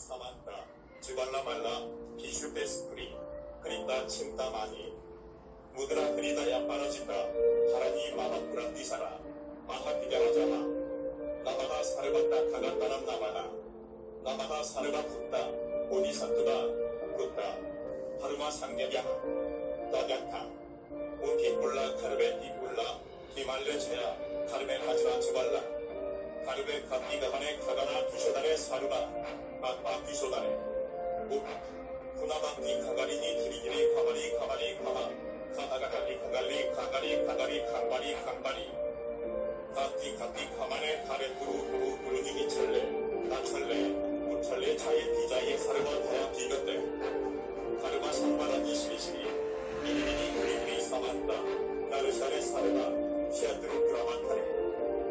사만다. 즈발라 말라 비슈 베스프리 그린다 침다 마니. 무드라 그리다야 빠라진다. 하라니 마마프란디사라. 마하피자라자마. 나마다 사르바다 가간다람 나마다. 나마다 사르바 붓다. 오디사트바 붓다. 하르마 상ገብ야 나간타. 온피뿔라 카르베 피뿔라 기말레체야 카르베 하지라 즈발라. 카르베 카피가반에 카가나 비쇼다레 사르바 아빠 비쇼다레 오 후나방디 카가리니 트리기니 가마리 가마리 가마. 카하가가리 카갈리 카가리 카가리 칸바리 칸바리 카티 카티 카마네 카레 부루 부루 부르니기 철레 나철레. 우철레 차에 비자에 사르바 다야 비겼대. 카르마 상바라니 시리시리. 미리미리 그리그리 사만다. 나르샤레 사르바 시아트로 그라마타레.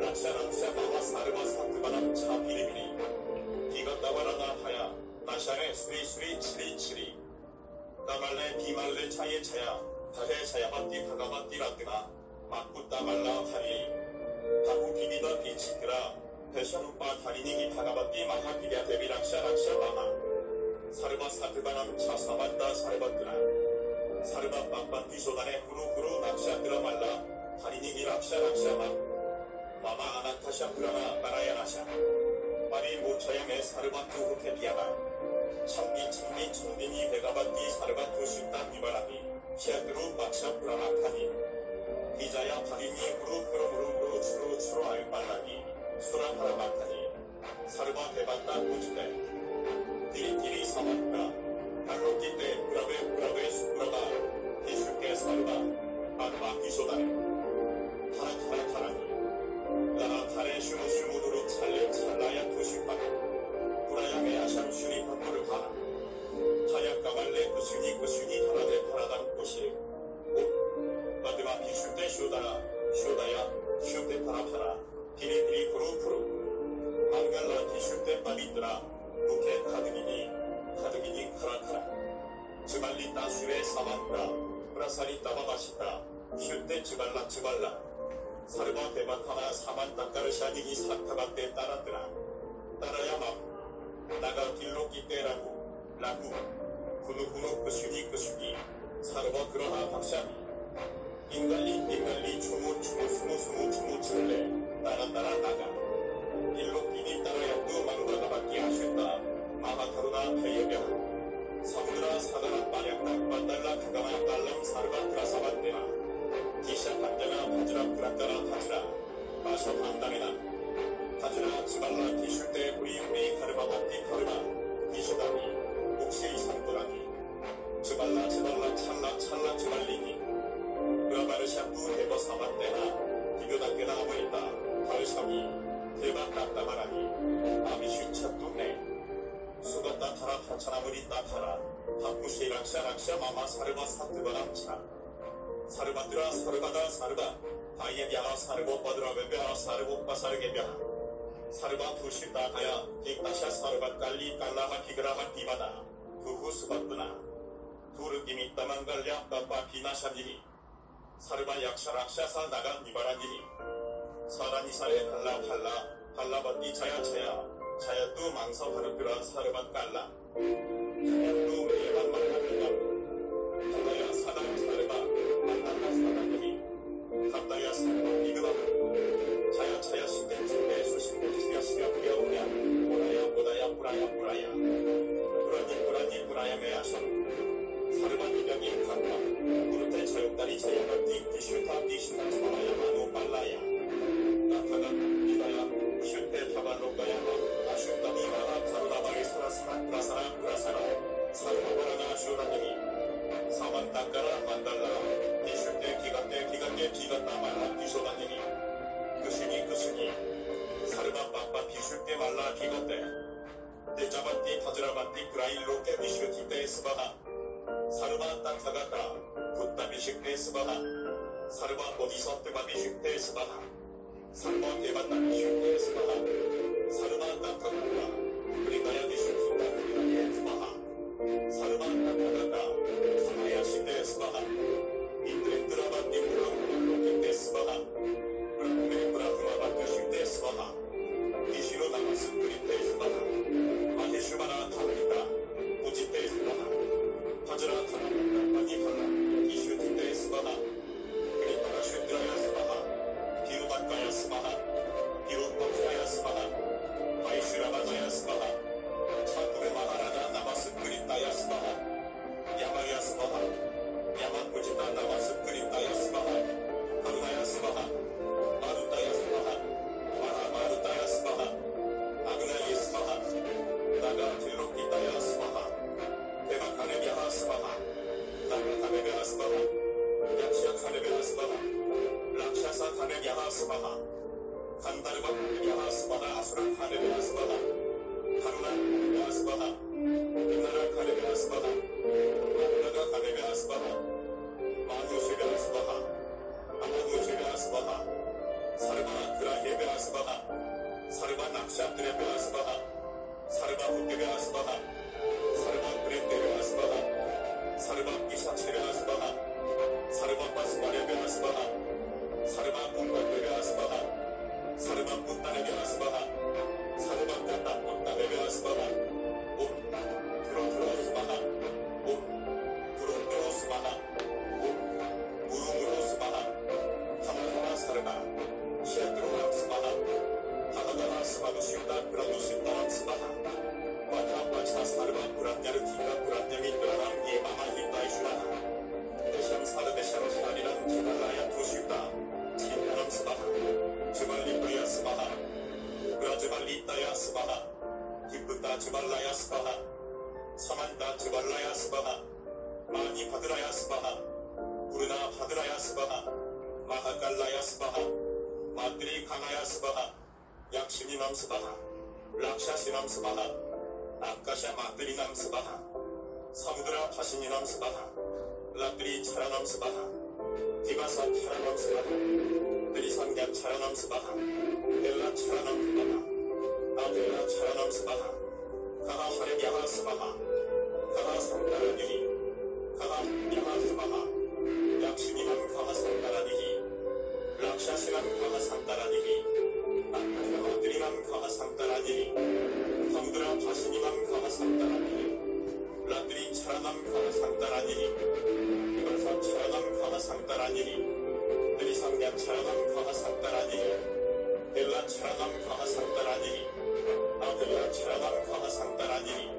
락샤 락샤 마마 사르바 사트바람 차 비리비리 비갔다바라나 나샤레 수리수리 치리치리 나말레 비말레 차에 차야. 다해 차야바띠 파가바띠 라뜨나. 막붙다 말라 하리. 하구 비비더 비치트라. 배션우빠 다리니기 파가바띠 마하 비랴 데비락샤 락샤 마마 사르바 사트바람 차 사반다 사르바뜨라. 사르바 빡빡 비소단에 후루후루 락샤뜨라 말라. 다리니기 락샤 락샤 마 마마 아나타샤 프라나 마라야나샤. 파리 모차양의 사르바투 후케비아마 참비 참비 청빈이 베가바띠 사르바투 슈타 비바라비 시아드루 마차 프라마카니 사만다. 브라사리 따바마시다. 슈테 즈발라 즈발라. 사르바 데바타나 사만 땅가르샤니기 사타바테 따라뜨라. 따라야 맘 나가 길로끼 때라고. 라구. 후누후누 그슈니 그슈니 사르바 그러나 박샤니. 인갈리 인갈리 추무 추무 스무 스무 추무 칠레 따라 따라 나가. 일로끼니 따라야구 망가가 받기 하셨다. 마하타루나 페예병 사무드라 사다라 빠약나 빠달라 카가나 딸람 사르바 트라사바테나 기샤 판자나 파즈라 프라까라 파즈라. 마셔 판다메나 파즈라 즈발라 기슈테 우리 우리 카르바 바티 카르바 기쇼다니 옥시 산도라니. 즈발라 즈발라 찰라 찰라 즈발리니. 브라바르 샤프 헤버 사바테나 비교답게나 어머니다. 바르샤니 대바 따따마라니 아미슈 찻두네. 수가따 타라 타차나무리 따타라 파쿠시 락샤 락샤 마마 사르바 사트바람 차. 사르바드라 사르바다 사르바 바이에비아 사르보빠드라 베베아 사르보빠 사르게비아 사르바 투시다 가야 빅다샤 사르바 깔리 깔라하 기그라하 디바다. 두후 스바드나. 두르기미 따만갈랴 빠빠 비나샤니니. 사르바 약샤 락샤 사 나가 니바라니니. 사라니 사레 팔라 팔라. 팔라바띠 차야 차야. 차야 뚜 망사 하르드라 사르바 깔라. 차야 뚜 부라야 부라니 부라니 부라야 메야션 사르바 이병이 간다 무르테 차육다리 차야가띠 디슈타 디슈타 차라야 마노 빨라야 나타가 이다야 슈테 타발로가야 사르바 땅타가타 굿다 비슈테 스바하 사르바 어디서 뜨바 비슈테 스바하 사르바 대반나 비슈테 스바하 사르바 땅타가타 그리가야 비슈티타 그리가야 스바하 사르바 땅타가타 사마야 시테 스바하 인드레드라바띠 브라후로 사르 마니 바드라야 스바하. 부르나 바드라야 스바하. 마하갈라야 스바하. 마드리 가나야 스바하. 약시니남 스바하. 락샤시남 스바하. 아카샤 마드리남 스바하. 사무드라 파시니남 스바하. 라드리 차라남 스바하. 디바사 차라남 스바하. 드리상갸 차라남 스바하. 델라 차라남 스바하. 아델라 차라남 스바하. 가가 하레비아하 스바하. 가가 상다라니히 차라남 가가 상다라니히 이발사 차라남 가가 상다라니히 드리상갸 차라남 가가 상다라니히 델라 가가 상다라니히 아델라 차라남 가가 상다라니히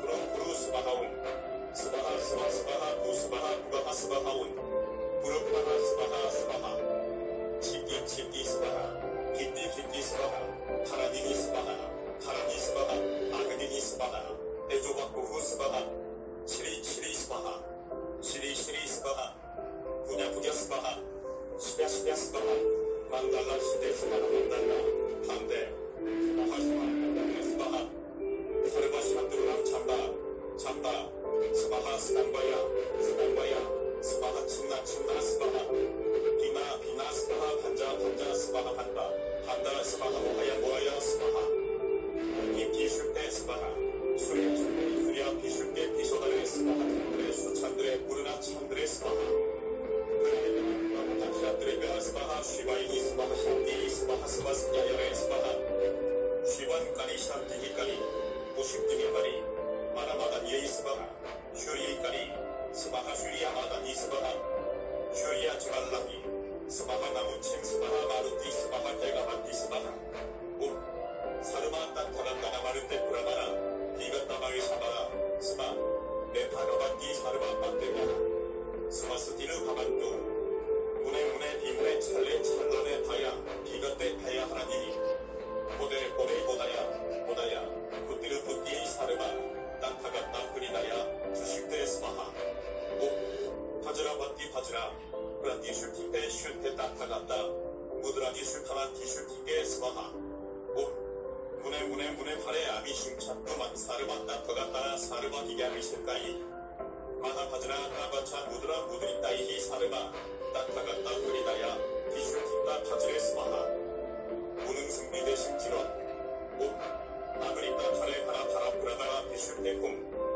브로브루 스바하운 스바하 스바 스바하 구 스바하 구바하 스바하운 만달라 시대 스바하 만달 스마스티르 바반뚜 문에 문에 비문에 찰레 찰라네 바야 비가떼 바야 하라니니 고대 고대 고다야 고다야 굿디르 굿디 사르바 땅타갔다 그리다야 주식대 스마하. 오 파즈라 바티 파즈라 브라티 슈티테 슈테 땅타갔다 무드라니 슈타나 티슈티게 스마하. 오 문에 문에 문에 팔에 아미 심착도만 사르바 땅타갔다 사르바 기가미 실까이 마하 파즈라 까바차 무드라 무드리 따이히 사르바 땅타갔다 그리다야 티슈티타 파즈레 스마하. 무능승리 대신 지론 오 아그리타 타레 가라 타라 프라다라 비슈테쿰